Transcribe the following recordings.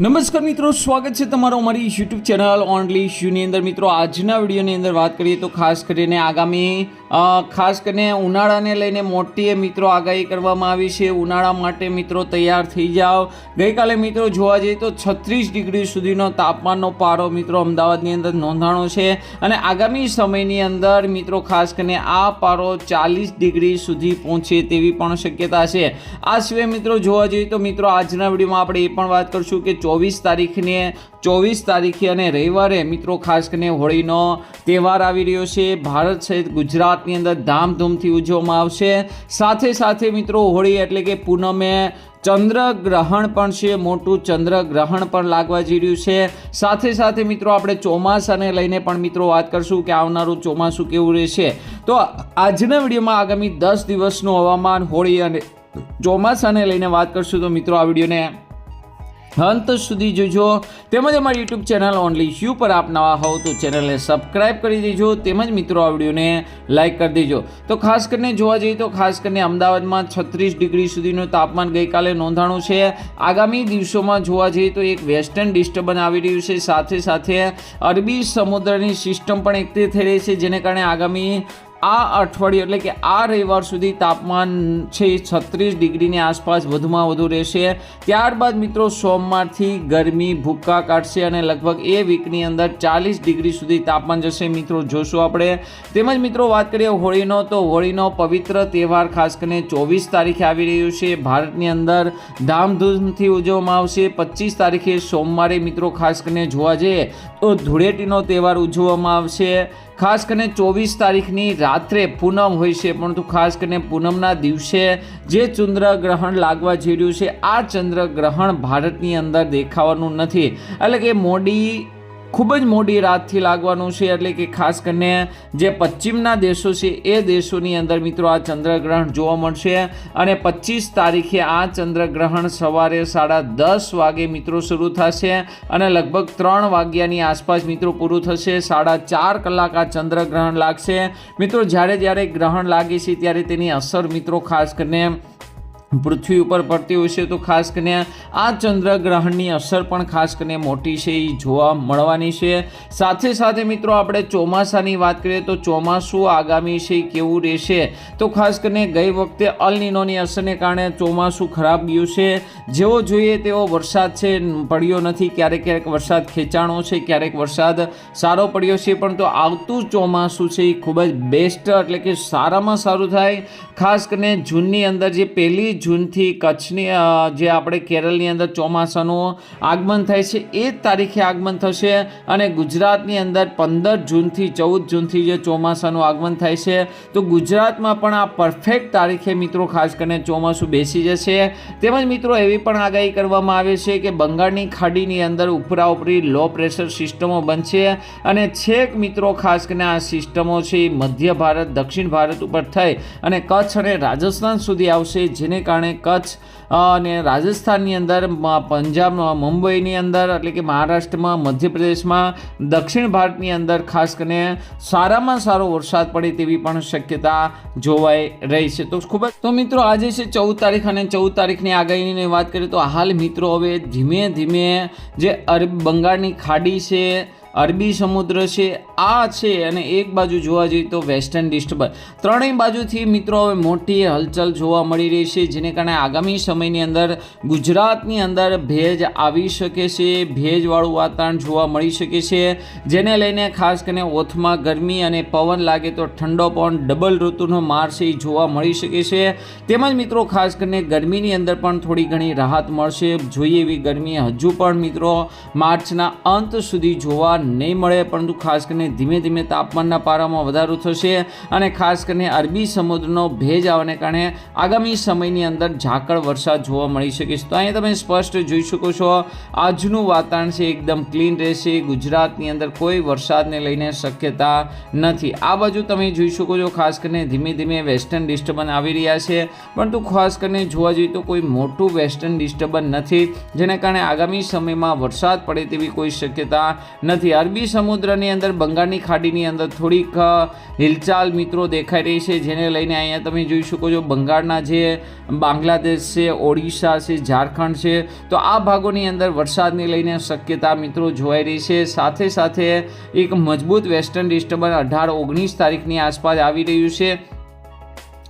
નમસ્કાર મિત્રો, સ્વાગત છે તમારો અમારી યુટ્યુબ ચેનલ ઓનલી ઇશ્યુની અંદર. મિત્રો, આજના વિડીયોની અંદર વાત કરીએ તો ખાસ કરીને આગામી ખાસ કરીને ઉનાળાને લઈને મોટી મિત્રો આગાહી કરવામાં આવી છે. ઉનાળા માટે મિત્રો તૈયાર થઈ જાઓ. ગઈકાલે મિત્રો જોવા જઈએ તો છત્રીસ ડિગ્રી સુધીનો તાપમાનનો પારો મિત્રો અમદાવાદની અંદર નોંધાણો છે અને આગામી સમયની અંદર મિત્રો ખાસ કરીને આ પારો ચાલીસ ડિગ્રી સુધી પહોંચે તેવી પણ શક્યતા છે. આ સિવાય મિત્રો જોવા જઈએ તો મિત્રો આજના વિડીયોમાં આપણે એ પણ વાત કરશું કે ચોવીસ તારીખને ચોવીસ તારીખે અને રવિવારે મિત્રો ખાસ કરીને હોળીનો તહેવાર આવી રહ્યો છે. ભારત સહિત ગુજરાતની અંદર ધામધૂમથી ઉજવવામાં આવશે. સાથે સાથે મિત્રો, હોળી એટલે કે પૂનમે ચંદ્રગ્રહણ પણ છે. મોટું ચંદ્રગ્રહણ પણ લાગવા જઈ રહ્યું છે. સાથે સાથે મિત્રો, આપણે ચોમાસાને લઈને પણ મિત્રો વાત કરશું કે આવનારું ચોમાસું કેવું રહેશે. તો આજના વિડીયોમાં આગામી દસ દિવસનું હવામાન, હોળી અને ચોમાસાને લઈને વાત કરશું. તો મિત્રો, આ વિડીયોને અંત સુધી જોજો. તેમજ અમારી યુટ્યુબ ચેનલ ઓનલી શ્યુ પર આપ નવા હોવ તો ચેનલને સબસ્ક્રાઇબ કરી દેજો. તેમજ મિત્રો, આ વિડીયોને લાઇક કરી દેજો. તો ખાસ કરીને જોવા જઈએ તો ખાસ કરીને અમદાવાદમાં છત્રીસ ડિગ્રી સુધીનું તાપમાન ગઈકાલે નોંધાણું છે. આગામી દિવસોમાં જોવા જઈએ તો એક વેસ્ટર્ન ડિસ્ટર્બન્સ આવી રહ્યું છે. સાથે સાથે અરબી સમુદ્રની સિસ્ટમ પણ એક્ટિવ થઈ રહી છે, જેને કારણે આગામી આ અઠવાડિયું એટલે કે આ રવિવાર સુધી તાપમાન છે છત્રીસ ડિગ્રીની આસપાસ વધુમાં વધુ રહેશે. ત્યારબાદ મિત્રો સોમવારથી ગરમી ભૂક્કા કાઢશે અને લગભગ એ વીકની અંદર ચાલીસ ડિગ્રી સુધી તાપમાન જશે. મિત્રો જોશું આપણે. તેમજ મિત્રો વાત કરીએ હોળીનો, તો હોળીનો પવિત્ર તહેવાર ખાસ કરીને ચોવીસ તારીખે આવી રહ્યું છે. ભારતની અંદર ધામધૂમથી ઉજવવામાં આવશે. પચીસ તારીખે સોમવારે મિત્રો ખાસ કરીને જોવા જઈએ, તો ધૂળેટીનો તહેવાર ઉજવવામાં આવશે. ખાસ કરીને ચોવીસ તારીખની રાત્રે પૂનમ હોય છે, પરંતુ ખાસ કરીને પૂનમના દિવસે જે ચંદ્રગ્રહણ લાગવા જઈ રહ્યું છે, આ ચંદ્રગ્રહણ ભારતની અંદર દેખાવાનું નથી. એટલે કે મોડી ખૂબ જ મોડી રાતથી લાગવાનું છે, એટલે કે ખાસ કરીને જે પશ્ચિમના દેશો છે, એ દેશોની અંદર મિત્રો આ ચંદ્રગ્રહણ જોવા મળશે અને પચીસ તારીખે આ ચંદ્રગ્રહણ સવારે સાડા દસ વાગે મિત્રો શરૂ થશે અને લગભગ ત્રણ વાગ્યાની આસપાસ મિત્રો પૂરું થશે. સાડા ચાર કલાક આ ચંદ્રગ્રહણ લાગશે. મિત્રો જ્યારે જ્યારે ગ્રહણ લાગે છે, ત્યારે તેની અસર મિત્રો ખાસ કરીને પૃથ્વી ઉપર પડતી હોય છે, તો ખાસ કરીને આ ચંદ્રગ્રહણની અસર પણ ખાસ કરીને મોટી છે એ જોવા મળવાની છે. સાથે સાથે મિત્રો, આપણે ચોમાસાની વાત કરીએ, તો ચોમાસું આગામી છે એ કેવું રહેશે? તો ખાસ કરીને ગઈ વખતે અલનીનોની અસરને કારણે ચોમાસું ખરાબ ગયું છે. જેવો જોઈએ તેવો વરસાદ છે પડ્યો નથી. ક્યારેક ક્યારેક વરસાદ ખેંચાણો છે, ક્યારેક વરસાદ સારો પડ્યો છે, પણ તો આવતું ચોમાસું છે એ ખૂબ જ બેસ્ટ એટલે કે સારામાં સારું થાય. ખાસ કરીને જૂનની અંદર જે પહેલી જૂનથી કચ્છની જે આપણે કેરળની અંદર ચોમાસાનું આગમન થાય છે, એ જ તારીખે આગમન થશે અને ગુજરાતની અંદર પંદર જૂનથી ચૌદ જૂનથી જે ચોમાસાનું આગમન થાય છે, તો ગુજરાતમાં પણ આ પરફેક્ટ તારીખે મિત્રો ખાસ કરીને ચોમાસું બેસી જશે. તેમજ મિત્રો એવી પણ આગાહી કરવામાં આવે છે કે બંગાળની ખાડીની અંદર ઉપરા ઉપરી લો પ્રેશર સિસ્ટમો બનશે અને છેક મિત્રો ખાસ કરીને આ સિસ્ટમો છે મધ્ય ભારત, દક્ષિણ ભારત ઉપર થઈ અને કચ્છ અને રાજસ્થાન સુધી આવશે, જેને કારણે કચ્છ અને રાજસ્થાનની અંદર પંજાબ મુંબઈની અંદર એટલે કે મહારાષ્ટ્રમાં, મધ્યપ્રદેશમાં, દક્ષિણ ભારતની અંદર ખાસ કરીને સારામાં સારો વરસાદ પડે તેવી પણ શક્યતા જોવાઈ રહી છે. તો ખૂબ જ તો મિત્રો, આજે છે ચૌદ તારીખ અને ચૌદ તારીખની આગાહીની વાત કરીએ તો હાલ મિત્રો, હવે ધીમે ધીમે જે અરબ બંગાળની ખાડી છે અરબી સમુદ્ર છે, આ છે અને એક બાજુ જોવા જઈએ તો વેસ્ટર્ન ડિસ્ટર્બન્સ ત્રણેય બાજુથી મિત્રો હવે મોટી હલચલ જોવા મળી રહી છે, જેને કારણે આગામી સમયની અંદર ગુજરાતની અંદર ભેજ આવી શકે છે, ભેજવાળું વાતાવરણ જોવા મળી શકે છે, જેને લઈને ખાસ કરીને ઓથમાં ગરમી અને પવન લાગે તો ઠંડો પવન ડબલ ઋતુનો માર છે એ જોવા મળી શકે છે. તેમજ મિત્રો ખાસ કરીને ગરમીની અંદર પણ થોડી ઘણી રાહત મળશે. જોઈએ એવી ગરમી હજુ પણ મિત્રો માર્ચના અંત સુધી જોવા નહીં મળે, પરંતુ ખાસ કરીને ધીમે ધીમે તાપમાનના પારામાં વધારો થશે અને ખાસ કરીને અરબી સમુદ્રનો ભેજ આવવાને કારણે આગામી સમયની અંદર ઝાકળ વરસાદ જોવા મળી શકે છે. તો અહીં તમે સ્પષ્ટ જોઈ શકો છો, આજનું વાતાવરણ છે એકદમ ક્લીન રહેશે, ગુજરાતની અંદર કોઈ વરસાદને લઈને શક્યતા નથી. આ બાજુ તમે જોઈ શકો છો, ખાસ કરીને ધીમે ધીમે વેસ્ટર્ન ડિસ્ટર્બન્સ આવી રહ્યા છે, પરંતુ ખાસ કરીને જોવા જઈએ તો કોઈ મોટું વેસ્ટર્ન ડિસ્ટર્બન્સ નથી, જેને કારણે આગામી સમયમાં વરસાદ પડે તેવી કોઈ શક્યતા નથી. ઉપરથી અરબી સમુદ્રની અંદર, બંગાળની ખાડીની અંદર થોડીક હિલચાલ મિત્રો દેખાઈ રહી છે, જેને લઈને અહીંયા તમે જોઈ શકો છો બંગાળના જે બાંગ્લાદેશ છે, ઓડિશા છે, ઝારખંડ છે, તો આ ભાગોની અંદર વરસાદને લઈને શક્યતા મિત્રો જોવાઈ રહી છે. સાથે સાથે એક મજબૂત વેસ્ટર્ન ડિસ્ટર્બન્સ અઢાર ઓગણીસ તારીખની આસપાસ આવી રહ્યું છે.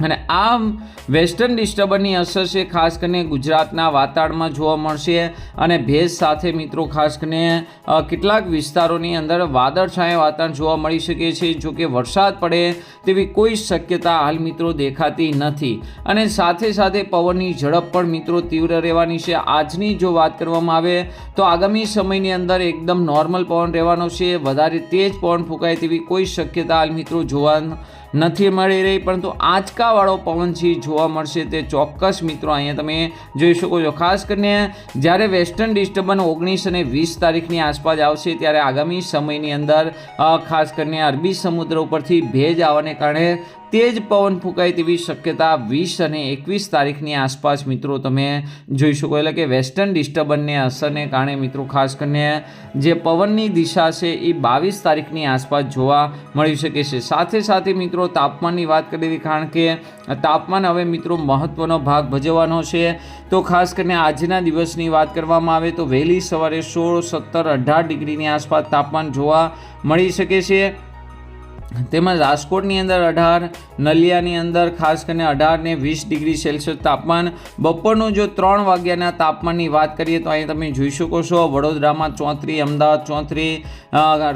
અને આમ વેસ્ટર્ન ડિસ્ટર્બન્સની અસર છે, ખાસ કરીને ગુજરાતના વાતાવરણમાં જોવા મળશે. અને ભેજ સાથે મિત્રો, ખાસ કરીને કેટલાક વિસ્તારોની અંદર વાદળછાયા વાતાવરણ જોવા મળી શકે છે. જો કે વરસાદ પડે તેવી કોઈ શક્યતા હાલ મિત્રો દેખાતી નથી. અને સાથે સાથે પવનની ઝડપ પણ મિત્રો તીવ્ર રહેવાની છે. આજની જો વાત કરવામાં આવે તો આગામી સમયની અંદર એકદમ નોર્મલ પવન રહેવાનો છે. વધારે તેજ પવન ફૂંકાય તેવી કોઈ શક્યતા હાલ મિત્રો જોવા નથી મળી રહી, પરંતુ આંચકાવાળો પવન જોવા મળશે તે ચોક્કસ મિત્રો. અહીંયા તમે જોઈ શકો છો, ખાસ કરીને જ્યારે વેસ્ટર્ન ડિસ્ટર્બન્સ ઓગણીસ અને વીસ તારીખની આસપાસ આવશે, ત્યારે આગામી સમયની અંદર ખાસ કરીને અરબી સમુદ્ર ઉપરથી ભેજ આવવાને કારણે તેજ પવન ફૂંકાય તેવી શક્યતા વીસ અને એકવીસ તારીખની આસપાસ મિત્રો તમે જોઈ શકો. એટલે કે વેસ્ટર્ન ડિસ્ટર્બન્સને અસરને કારણે મિત્રો ખાસ કરીને જે પવનની દિશા છે એ બાવીસ તારીખની આસપાસ જોવા મળી શકે છે. સાથે સાથે મિત્રો તાપમાનની વાત કરી કારણ કે તાપમાન હવે મિત્રો મહત્ત્વનો ભાગ ભજવવાનો છે. તો ખાસ કરીને આજના દિવસની વાત કરવામાં આવે તો વહેલી સવારે સોળ, સત્તર, અઢાર ડિગ્રીની આસપાસ તાપમાન જોવા મળી શકે છે. તેમજ રાજકોટની અંદર અઢાર, નલિયાની અંદર ખાસ કરીને અઢાર ને વીસ ડિગ્રી સેલ્સિયસ તાપમાન. બપોરનું જો ત્રણ વાગ્યાના તાપમાનની વાત કરીએ તો અહીં તમે જોઈ શકો છો, વડોદરામાં ચોત્રીસ અમદાવાદ ચોત્રીસ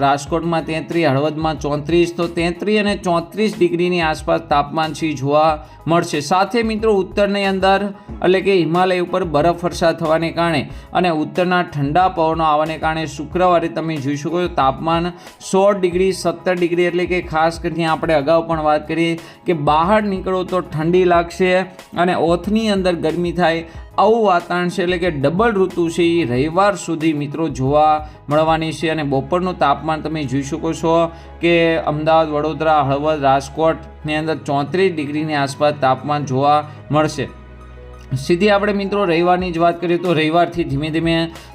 રાજકોટમાં તેત્રીસ હળવદમાં ચોત્રીસ. તો તેત્રીસ અને ચોત્રીસ ડિગ્રીની આસપાસ તાપમાન છે જોવા મળશે. સાથે મિત્રો ઉત્તરની અંદર એટલે કે હિમાલય ઉપર બરફ વર્ષા થવાને કારણે અને ઉત્તરના ઠંડા પવનો આવવાને કારણે શુક્રવારે તમે જોઈ શકો છો તાપમાન સોળ ડિગ્રી, સત્તર ડિગ્રી એટલે કે ખાસ કરીને આપણે અગાઉ પણ વાત કરીએ કે બહાર નીકળો તો ઠંડી લાગશે અને ઓથની અંદર ગરમી થાય આવું વાતાવરણ છે એટલે કે ડબલ ઋતુ છે એ રવિવાર સુધી મિત્રો જોવા મળવાની છે અને બપોરનું તાપમાન તમે જોઈ શકો છો કે અમદાવાદ, વડોદરા, હળવદ, રાજકોટની અંદર ચોત્રીસ ડિગ્રીની આસપાસ તાપમાન જોવા મળશે. સીધી આપણે મિત્રો રવિવારની જ વાત કરીએ તો રવિવારથી ધીમે ધીમે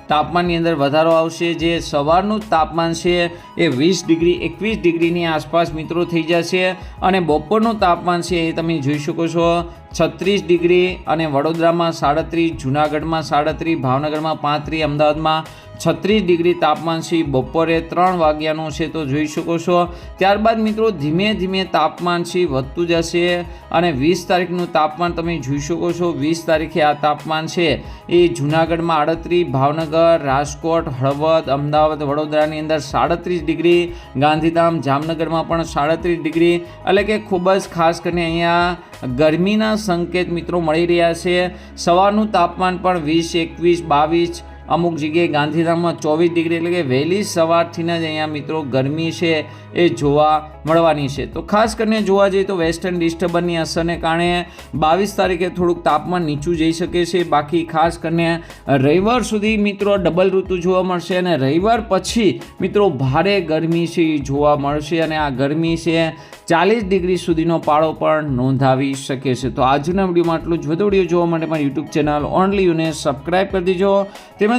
તાપમાનની અંદર વધારો આવશે, જે સવારનું તાપમાન છે એ વીસ ડિગ્રી, એકવીસ ડિગ્રીની આસપાસ મિત્રો થઈ જશે. અને બપોરનું તાપમાન છે એ તમે જોઈ શકો છો, છત્રીસ ડિગ્રી અને વડોદરામાં સાડત્રીસ, જુનાગઢમાં સાડત્રીસ, ભાવનગરમાં પાંત્રીસ, અમદાવાદમાં છત્રીસ ડિગ્રી તાપમાન છે. બપોરે ત્રણ વાગ્યાનું છે તો જોઈ શકો છો. ત્યારબાદ મિત્રો ધીમે ધીમે તાપમાન છે, વધતું જશે અને વીસ તારીખનું તાપમાન તમે જોઈ શકો છો. વીસ તારીખે આ તાપમાન છે. એ જુનાગઢમાં આડત્રીસ, ભાવનગર રાજકોટ, હળવદ, અમદાવાદ, વડોદરાની અંદર સાડત્રીસ ડિગ્રી, ગાંધીધામ, જામનગરમાં પણ સાડત્રીસ ડિગ્રી. એટલે કે ખૂબ જ ખાસ કરીને અહીંયા ગરમીના સંકેત મિત્રો મળી રહ્યા છે. સવારનું તાપમાન પણ વીસ, એકવીસ, બાવીસ અમુક જગ્યાએ ગાંધીધામમાં ચોવીસ ડિગ્રી એટલે કે વહેલી સવારથીના જ અહીંયા મિત્રો ગરમી છે એ જોવા મળવાની છે. તો ખાસ કરીને જોવા જઈએ તો વેસ્ટર્ન ડિસ્ટર્બન્સની અસરને કારણે બાવીસ તારીખે થોડુંક તાપમાન નીચું જઈ શકે છે. બાકી ખાસ કરીને રવિવાર સુધી મિત્રો ડબલ ઋતુ જોવા મળશે અને રવિવાર પછી મિત્રો ભારે ગરમી છે એ જોવા મળશે અને આ ગરમી છે ચાલીસ ડિગ્રી સુધીનો પાળો પણ નોંધાવી શકે છે. તો આજના વિડીયોમાં આટલું જ. વધુ વીડિયો જોવા માટે મારી યુટ્યુબ ચેનલ ઓનલી યુને સબસ્ક્રાઈબ કરી દેજો. તેમજ